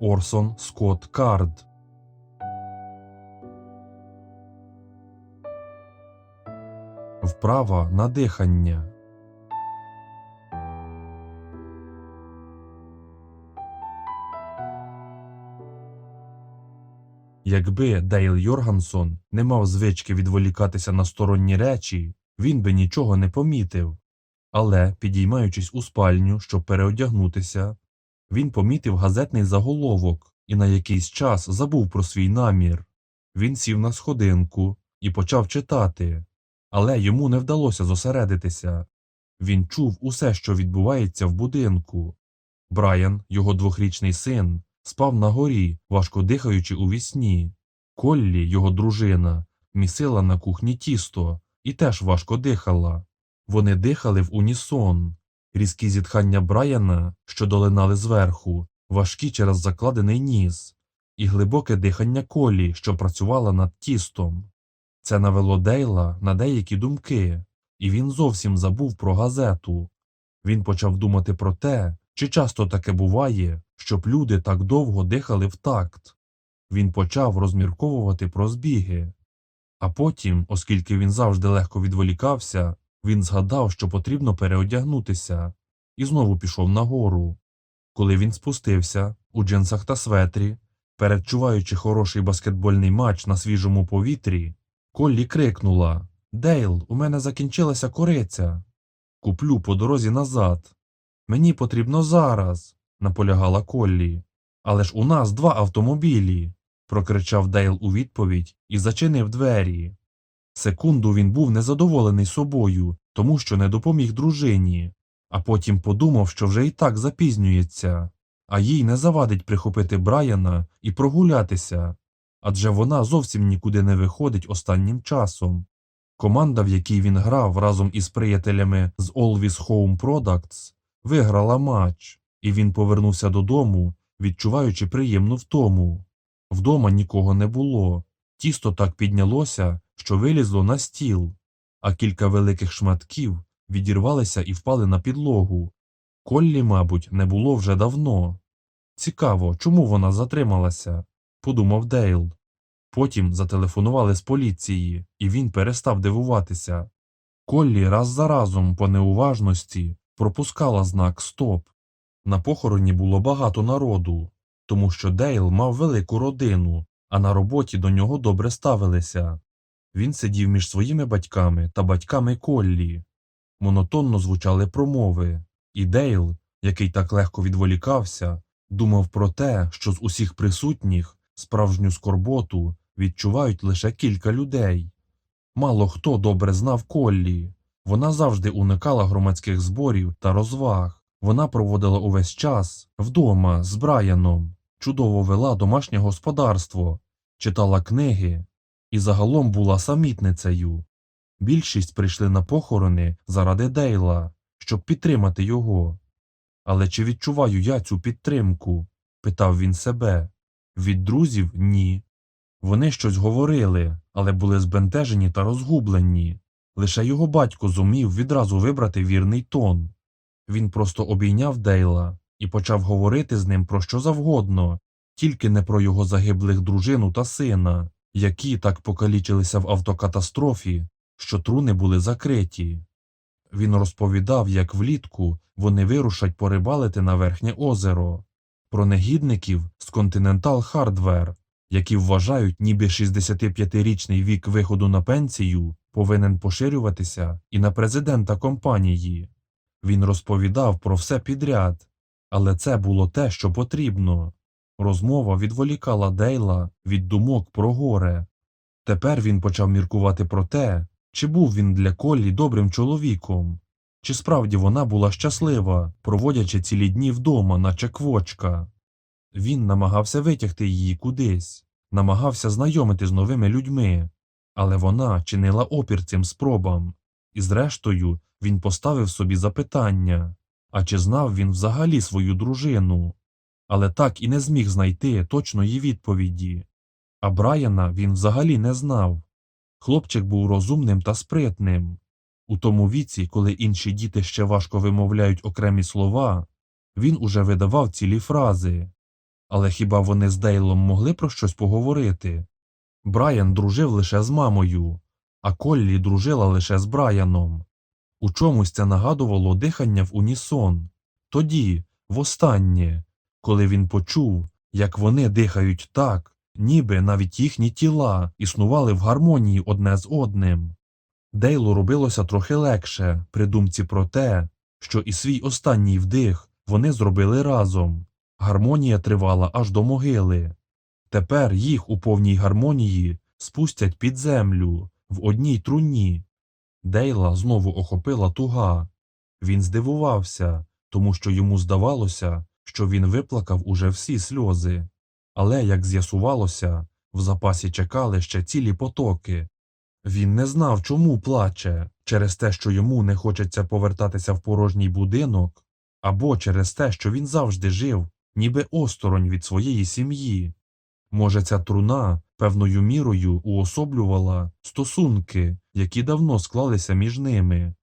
Орсон Скотт Кард. Вправа на дихання. Якби Дейл Йоргансон не мав звички відволікатися на сторонні речі, він би нічого не помітив. Але, підіймаючись у спальню, щоб переодягнутися, він помітив газетний заголовок і на якийсь час забув про свій намір. Він сів на сходинку і почав читати, але йому не вдалося зосередитися. Він чув усе, що відбувається в будинку. Брайан, його двохрічний син, спав на горі, важко дихаючи у вісні. Коллі, його дружина, місила на кухні тісто і теж важко дихала. Вони дихали в унісон. Різкі зітхання Брайана, що долинали зверху, важкі через закладений ніс, і глибоке дихання колі, що працювала над тістом. Це навело Дейла на деякі думки, і він зовсім забув про газету. Він почав думати про те, чи часто таке буває, щоб люди так довго дихали в такт. Він почав розмірковувати про збіги. А потім, оскільки він завжди легко відволікався, він згадав, що потрібно переодягнутися, і знову пішов нагору. Коли він спустився у джинсах та светрі, передчуваючи хороший баскетбольний матч на свіжому повітрі, Коллі крикнула Дейл, у мене закінчилася кориця. Куплю по дорозі назад. Мені потрібно зараз, наполягала Коллі. Але ж у нас два автомобілі. прокричав Дейл у відповідь і зачинив двері. Секунду він був незадоволений собою, тому що не допоміг дружині, а потім подумав, що вже і так запізнюється, а їй не завадить прихопити Брайана і прогулятися, адже вона зовсім нікуди не виходить останнім часом. Команда, в якій він грав разом із приятелями з Always Home Products, виграла матч, і він повернувся додому, відчуваючи приємну втому. Вдома нікого не було. Тісто так піднялося, що вилізло на стіл, а кілька великих шматків відірвалися і впали на підлогу. Коллі, мабуть, не було вже давно. Цікаво, чому вона затрималася, подумав Дейл. Потім зателефонували з поліції, і він перестав дивуватися. Коллі раз за разом по неуважності пропускала знак Стоп. На похороні було багато народу, тому що Дейл мав велику родину, а на роботі до нього добре ставилися. Він сидів між своїми батьками та батьками Коллі. Монотонно звучали промови, і Дейл, який так легко відволікався, думав про те, що з усіх присутніх справжню скорботу відчувають лише кілька людей. Мало хто добре знав Коллі. Вона завжди уникала громадських зборів та розваг. Вона проводила увесь час вдома з Брайаном, чудово вела домашнє господарство, читала книги і загалом була самітницею. Більшість прийшли на похорони заради Дейла, щоб підтримати його. Але чи відчуваю я цю підтримку? питав він себе. Від друзів ні. Вони щось говорили, але були збентежені та розгублені. Лише його батько зумів відразу вибрати вірний тон. Він просто обійняв Дейла і почав говорити з ним про що завгодно, тільки не про його загиблих дружину та сина, які так покалічилися в автокатастрофі, що труни були закриті. Він розповідав, як влітку вони вирушать порибалити на верхнє озеро, про негідників з Continental Hardware, які вважають, ніби 65-річний вік виходу на пенсію повинен поширюватися і на президента компанії. Він розповідав про все підряд, але це було те, що потрібно. Розмова відволікала Дейла від думок про горе. Тепер він почав міркувати про те, чи був він для Коллі добрим чоловіком, чи справді вона була щаслива, проводячи цілі дні вдома, наче квочка. Він намагався витягти її кудись, намагався знайомити з новими людьми, але вона чинила опір цим спробам, і, зрештою, він поставив собі запитання а чи знав він взагалі свою дружину, але так і не зміг знайти точної відповіді. А Брайана він взагалі не знав. Хлопчик був розумним та спритним. У тому віці, коли інші діти ще важко вимовляють окремі слова, він уже видавав цілі фрази. Але хіба вони з Дейлом могли про щось поговорити? Брайан дружив лише з мамою, а Коллі дружила лише з Брайаном. У чомусь це нагадувало дихання в унісон. Тоді, востаннє, коли він почув, як вони дихають так, ніби навіть їхні тіла існували в гармонії одне з одним. Дейлу робилося трохи легше при думці про те, що і свій останній вдих вони зробили разом. Гармонія тривала аж до могили. Тепер їх у повній гармонії спустять під землю в одній труні. Дейла знову охопила туга. Він здивувався, тому що йому здавалося, що він виплакав уже всі сльози. Але, як з'ясувалося, в запасі чекали ще цілі потоки. Він не знав, чому плаче, через те, що йому не хочеться повертатися в порожній будинок, або через те, що він завжди жив, ніби осторонь від своєї сім'ї. Може, ця труна певною мірою уособлювала стосунки, які давно склалися між ними.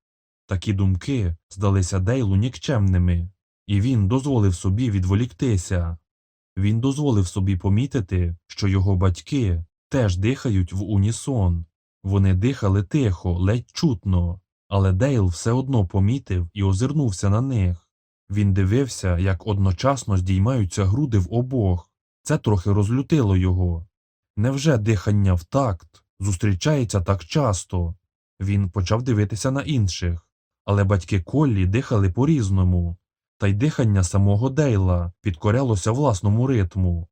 Такі думки здалися Дейлу нікчемними, і він дозволив собі відволіктися. Він дозволив собі помітити, що його батьки теж дихають в унісон. Вони дихали тихо, ледь чутно, але Дейл все одно помітив і озирнувся на них. Він дивився, як одночасно здіймаються груди в обох. Це трохи розлютило його. Невже дихання в такт зустрічається так часто? Він почав дивитися на інших, але батьки Коллі дихали по-різному, та й дихання самого Дейла підкорялося власному ритму.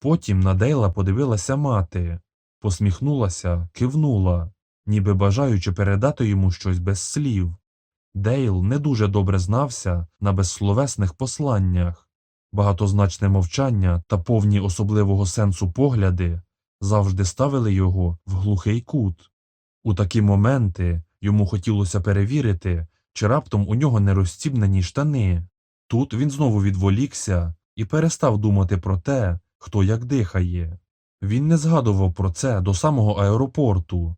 Потім на Дейла подивилася мати, посміхнулася, кивнула, ніби бажаючи передати йому щось без слів. Дейл не дуже добре знався на безсловесних посланнях. Багатозначне мовчання та повні особливого сенсу погляди завжди ставили його в глухий кут. У такі моменти йому хотілося перевірити, чи раптом у нього не розстібнені штани. Тут він знову відволікся і перестав думати про те, хто як дихає. Він не згадував про це до самого аеропорту,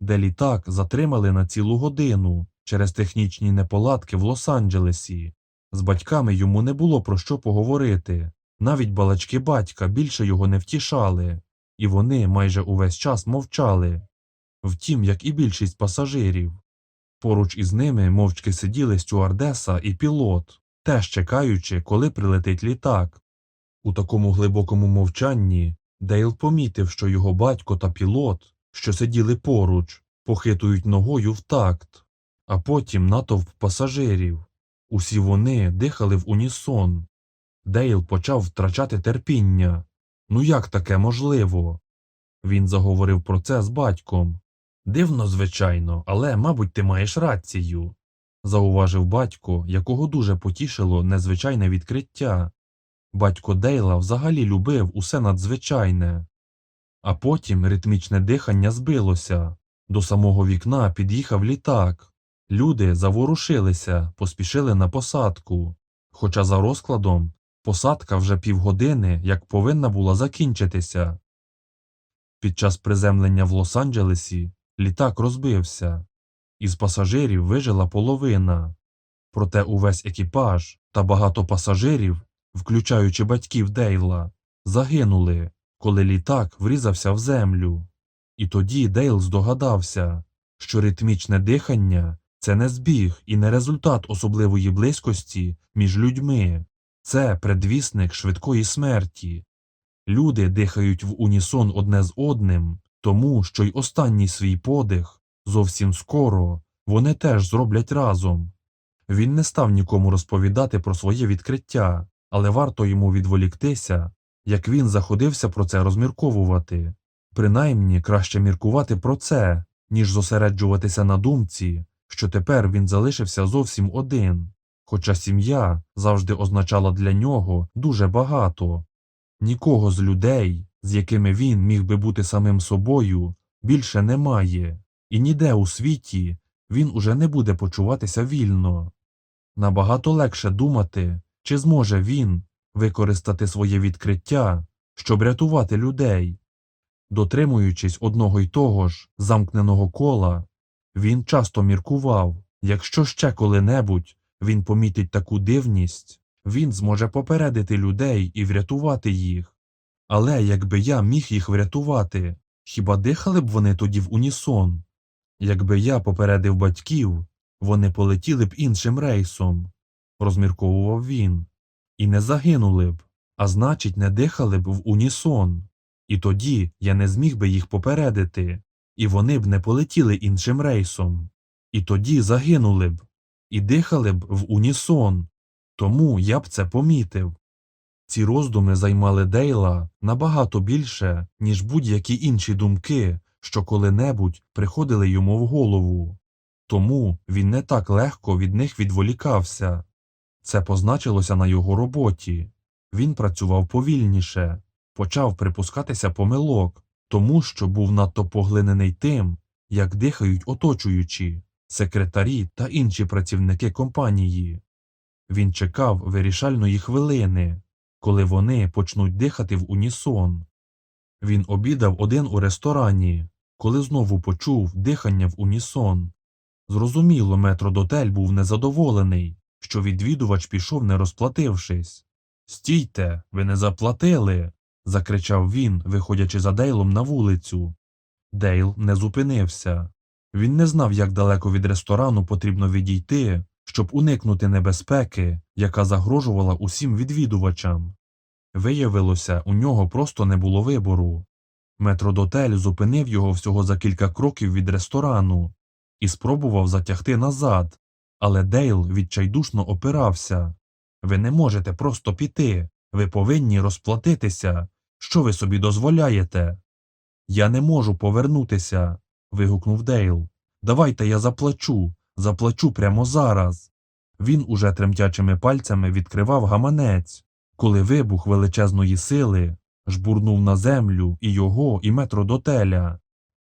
де літак затримали на цілу годину через технічні неполадки в Лос-Анджелесі. З батьками йому не було про що поговорити, навіть балачки батька більше його не втішали, і вони майже увесь час мовчали. Втім, як і більшість пасажирів. Поруч із ними мовчки сиділи стюардеса і пілот, теж чекаючи, коли прилетить літак. У такому глибокому мовчанні Дейл помітив, що його батько та пілот, що сиділи поруч, похитують ногою в такт, а потім натовп пасажирів. Усі вони дихали в унісон. Дейл почав втрачати терпіння. Ну як таке можливо? Він заговорив про це з батьком. Дивно, звичайно, але, мабуть, ти маєш рацію, зауважив батько, якого дуже потішило незвичайне відкриття. Батько Дейла взагалі любив усе надзвичайне. А потім ритмічне дихання збилося. До самого вікна під'їхав літак. Люди заворушилися, поспішили на посадку. Хоча за розкладом посадка вже півгодини, як повинна була закінчитися. Під час приземлення в Лос-Анджелесі літак розбився. Із пасажирів вижила половина. Проте увесь екіпаж та багато пасажирів, включаючи батьків Дейла, загинули, коли літак врізався в землю. І тоді Дейл здогадався, що ритмічне дихання це не збіг і не результат особливої близькості між людьми, це предвісник швидкої смерті. Люди дихають в унісон одне з одним, тому що й останній свій подих зовсім скоро вони теж зроблять разом. Він не став нікому розповідати про своє відкриття, але варто йому відволіктися, як він заходився про це розмірковувати. Принаймні краще міркувати про це, ніж зосереджуватися на думці, що тепер він залишився зовсім один, хоча сім'я завжди означала для нього дуже багато. Нікого з людей, з якими він міг би бути самим собою, більше немає, і ніде у світі він уже не буде почуватися вільно. Набагато легше думати, чи зможе він використати своє відкриття, щоб рятувати людей. Дотримуючись одного й того ж замкненого кола, він часто міркував, якщо ще коли-небудь він помітить таку дивність, він зможе попередити людей і врятувати їх. Але якби я міг їх врятувати, хіба дихали б вони тоді в унісон? Якби я попередив батьків, вони полетіли б іншим рейсом, розмірковував він, і не загинули б, а значить, не дихали б в унісон. І тоді я не зміг би їх попередити, і вони б не полетіли іншим рейсом. І тоді загинули б, і дихали б в унісон. Тому я б це помітив. Ці роздуми займали Дейла набагато більше, ніж будь-які інші думки, що коли-небудь приходили йому в голову. Тому він не так легко від них відволікався. Це позначилося на його роботі. Він працював повільніше, почав припускатися помилок, тому що був надто поглинений тим, як дихають оточуючі, секретарі та інші працівники компанії. Він чекав вирішальної хвилини, коли вони почнуть дихати в унісон. Він обідав один у ресторані, коли знову почув дихання в унісон. Зрозуміло, метродотель був незадоволений, що відвідувач пішов не розплатившись. Стійте, ви не заплатили. закричав він, виходячи за Дейлом на вулицю. Дейл не зупинився. Він не знав, як далеко від ресторану потрібно відійти, щоб уникнути небезпеки, яка загрожувала усім відвідувачам. Виявилося, у нього просто не було вибору. Метродотель зупинив його всього за кілька кроків від ресторану і спробував затягти назад, але Дейл відчайдушно опирався. Ви не можете просто піти, ви повинні розплатитися. Що ви собі дозволяєте? Я не можу повернутися. вигукнув Дейл. Давайте я заплачу, заплачу прямо зараз. Він уже тремтячими пальцями відкривав гаманець, коли вибух величезної сили жбурнув на землю і його, і метродотеля.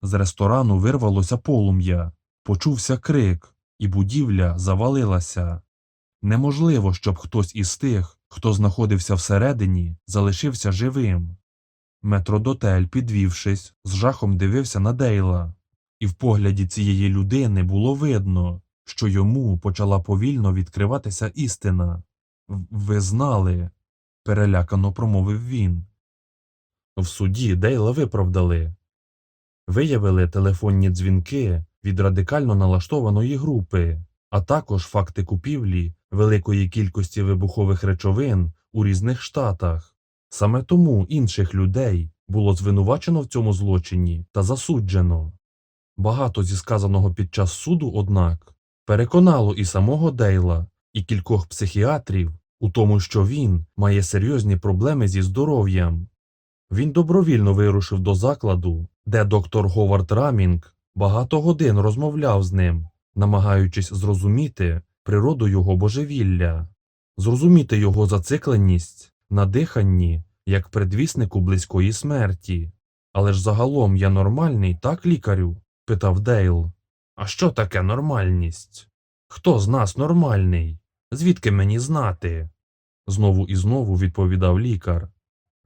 З ресторану вирвалося полум'я, почувся крик, і будівля завалилася. Неможливо, щоб хтось із тих, хто знаходився всередині, залишився живим. Метродотель, підвівшись, з жахом дивився на Дейла, і в погляді цієї людини було видно, що йому почала повільно відкриватися істина. «В- Ви знали, перелякано промовив він. В суді Дейла виправдали. Виявили телефонні дзвінки від радикально налаштованої групи, а також факти купівлі великої кількості вибухових речовин у різних штатах. Саме тому інших людей було звинувачено в цьому злочині та засуджено. Багато зі сказаного під час суду, однак, переконало і самого Дейла, і кількох психіатрів у тому, що він має серйозні проблеми зі здоров'ям. Він добровільно вирушив до закладу, де доктор Говард Рамінг багато годин розмовляв з ним, намагаючись зрозуміти природу його божевілля, зрозуміти його зацикленість на диханні як предвіснику близької смерті. Але ж загалом я нормальний, так, лікарю? питав Дейл. А що таке нормальність? Хто з нас нормальний? Звідки мені знати? Знову і знову відповідав лікар.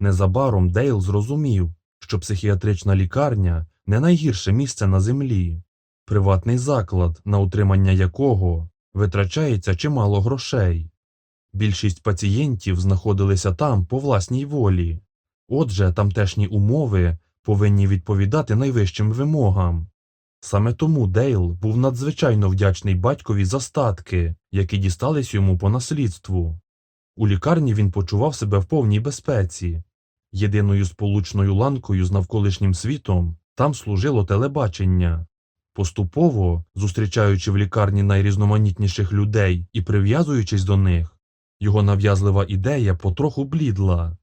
Незабаром Дейл зрозумів, що психіатрична лікарня не найгірше місце на землі, приватний заклад, на утримання якого витрачається чимало грошей. Більшість пацієнтів знаходилися там по власній волі. Отже, тамтешні умови повинні відповідати найвищим вимогам. Саме тому Дейл був надзвичайно вдячний батькові за статки, які дістались йому по наслідству. У лікарні він почував себе в повній безпеці. Єдиною сполучною ланкою з навколишнім світом там служило телебачення. Поступово, зустрічаючи в лікарні найрізноманітніших людей і прив'язуючись до них, його нав'язлива ідея потроху блідла,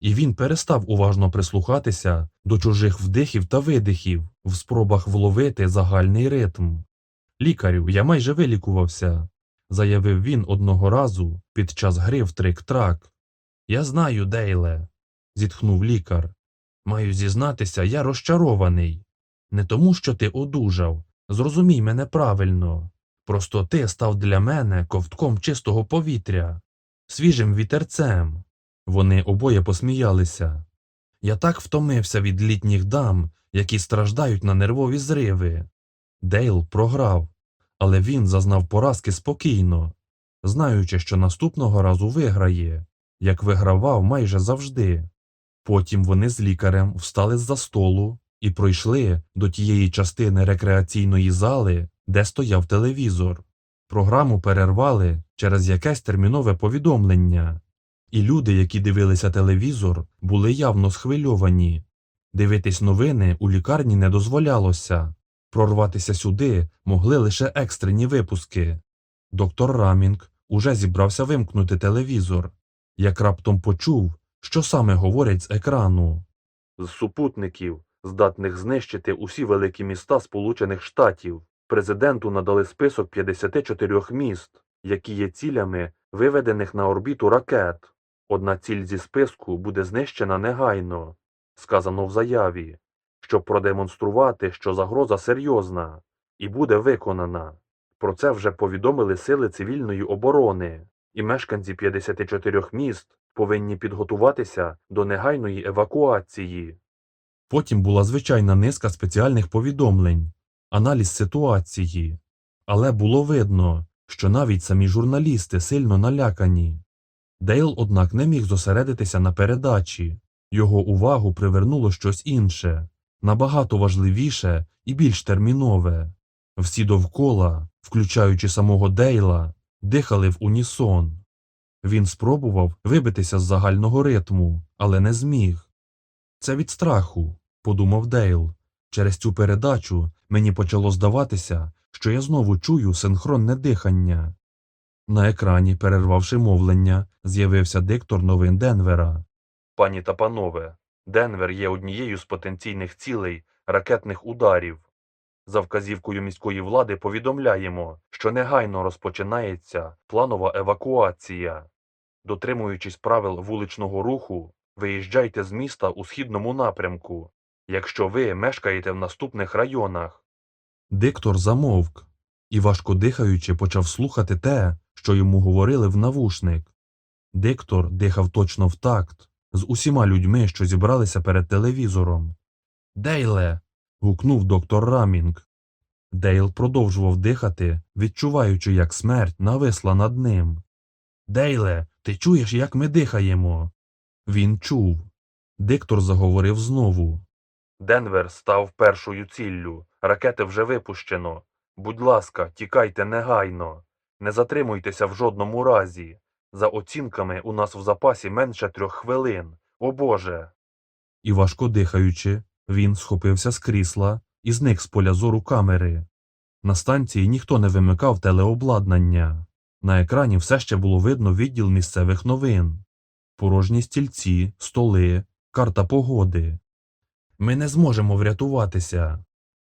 і він перестав уважно прислухатися до чужих вдихів та видихів в спробах вловити загальний ритм. Лікарю, я майже вилікувався, заявив він одного разу під час гри в трик-трак. Я знаю, Дейле, зітхнув лікар. Маю зізнатися, я розчарований. Не тому, що ти одужав, зрозумій мене правильно. Просто ти став для мене ковтком чистого повітря, свіжим вітерцем. Вони обоє посміялися. Я так втомився від літніх дам, які страждають на нервові зриви. Дейл програв, але він зазнав поразки спокійно. знаючи, що наступного разу виграє, як вигравав майже завжди. Потім вони з лікарем встали з-за столу і пройшли до тієї частини рекреаційної зали, де стояв телевізор. Програму перервали через якесь термінове повідомлення, і люди, які дивилися телевізор, були явно схвильовані. Дивитись новини у лікарні не дозволялося. Прорватися сюди могли лише екстрені випуски. Доктор Рамінг уже зібрався вимкнути телевізор, як раптом почув, що саме говорять з екрану. З супутників, здатних знищити усі великі міста Сполучених Штатів, президенту надали список 54 міст, які є цілями виведених на орбіту ракет. Одна ціль зі списку буде знищена негайно, сказано в заяві, щоб продемонструвати, що загроза серйозна і буде виконана. Про це вже повідомили сили цивільної оборони, і мешканці 54 міст повинні підготуватися до негайної евакуації. Потім була звичайна низка спеціальних повідомлень, аналіз ситуації. Але було видно, що навіть самі журналісти сильно налякані. Дейл, однак, не міг зосередитися на передачі. Його увагу привернуло щось інше, набагато важливіше і більш термінове. Всі довкола, включаючи самого Дейла, дихали в унісон. Він спробував вибитися з загального ритму, але не зміг. Це від страху, подумав Дейл. Через цю передачу мені почало здаватися, що я знову чую синхронне дихання. На екрані, перервавши мовлення, з'явився диктор новин Денвера. Пані та панове, Денвер є однією з потенційних цілей ракетних ударів. За вказівкою міської влади повідомляємо, що негайно розпочинається планова евакуація. Дотримуючись правил вуличного руху, виїжджайте з міста у східному напрямку, якщо ви мешкаєте в наступних районах. Диктор замовк і, важко дихаючи, почав слухати те, що йому говорили в навушник. Диктор дихав точно в такт з усіма людьми, що зібралися перед телевізором. Дейле. гукнув доктор Рамінг. Дейл продовжував дихати, відчуваючи, як смерть нависла над ним. Дейле, ти чуєш, як ми дихаємо? Він чув. Диктор заговорив знову. Денвер став першою ціллю. Ракети вже випущено. Будь ласка, тікайте негайно. Не затримуйтеся в жодному разі. За оцінками, у нас в запасі менше трьох хвилин. О Боже. І важко дихаючи, він схопився з крісла і зник з поля зору камери. На станції ніхто не вимикав телеобладнання. На екрані все ще було видно відділ місцевих новин. Порожні стільці, столи, карта погоди. Ми не зможемо врятуватися.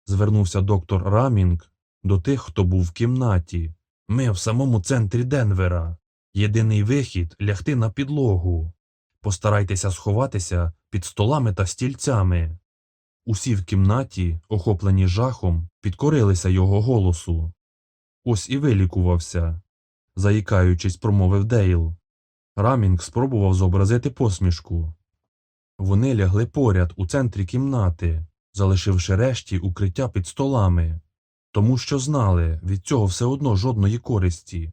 Звернувся доктор Рамінг до тих, хто був в кімнаті. Ми в самому центрі Денвера. Єдиний вихід лягти на підлогу. Постарайтеся сховатися під столами та стільцями. Усі в кімнаті, охоплені жахом, підкорилися його голосу. Ось і вилікувався, заїкаючись, промовив Дейл. Рамінг спробував зобразити посмішку. Вони лягли поряд у центрі кімнати, залишивши решті укриття під столами, тому що знали від цього все одно жодної користі.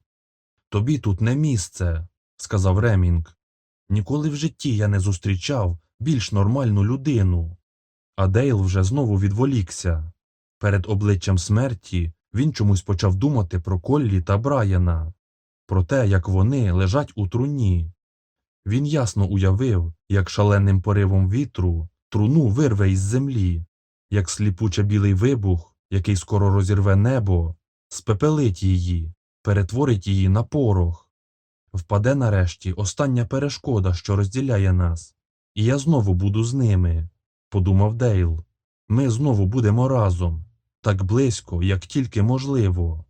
Тобі тут не місце, сказав Ремінг. Ніколи в житті я не зустрічав більш нормальну людину. А Дейл вже знову відволікся. Перед обличчям смерті він чомусь почав думати про Коллі та Брайана, про те, як вони лежать у труні. Він ясно уявив, як шаленим поривом вітру труну вирве із землі, як сліпуче білий вибух, який скоро розірве небо, спепелить її, перетворить її на порох. Впаде нарешті остання перешкода, що розділяє нас, і я знову буду з ними, подумав Дейл. Ми знову будемо разом, так близько, як тільки можливо.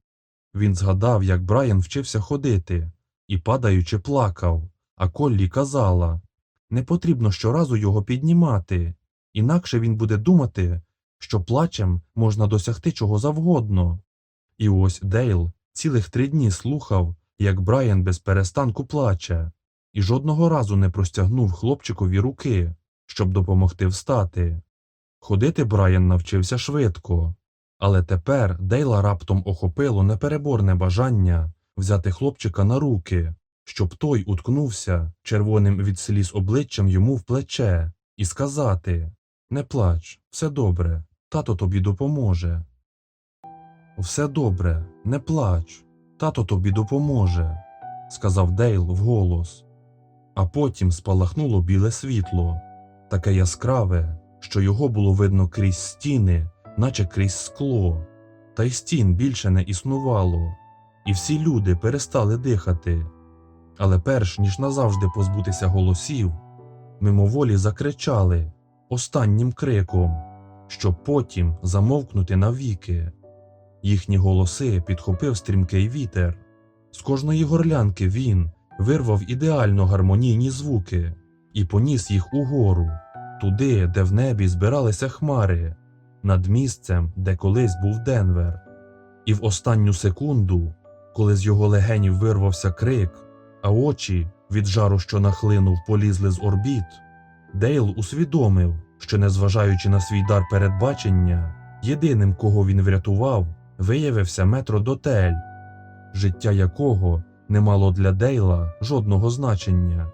Він згадав, як Брайан вчився ходити, і, падаючи, плакав, а Коллі казала не потрібно щоразу його піднімати, інакше він буде думати, що плачем можна досягти чого завгодно. І ось Дейл цілих три дні слухав, як Брайан без перестанку плаче, і жодного разу не простягнув хлопчикові руки, щоб допомогти встати. Ходити Брайан навчився швидко, але тепер Дейла раптом охопило непереборне бажання взяти хлопчика на руки, щоб той уткнувся червоним від сліз обличчям йому в плече, і сказати Не плач, все добре, тато тобі допоможе. Все добре, не плач, тато тобі допоможе, сказав Дейл вголос. А потім спалахнуло біле світло, таке яскраве, що його було видно крізь стіни, наче крізь скло. Та й стін більше не існувало, і всі люди перестали дихати. Але перш ніж назавжди позбутися голосів, мимоволі закричали останнім криком, щоб потім замовкнути навіки. Їхні голоси підхопив стрімкий вітер. З кожної горлянки він вирвав ідеально гармонійні звуки і поніс їх угору, туди, де в небі збиралися хмари, над місцем, де колись був Денвер. І в останню секунду, коли з його легенів вирвався крик, а очі від жару, що нахлинув, полізли з орбіт, Дейл усвідомив, що, незважаючи на свій дар передбачення, єдиним, кого він врятував, виявився метродотель, життя якого не мало для Дейла жодного значення.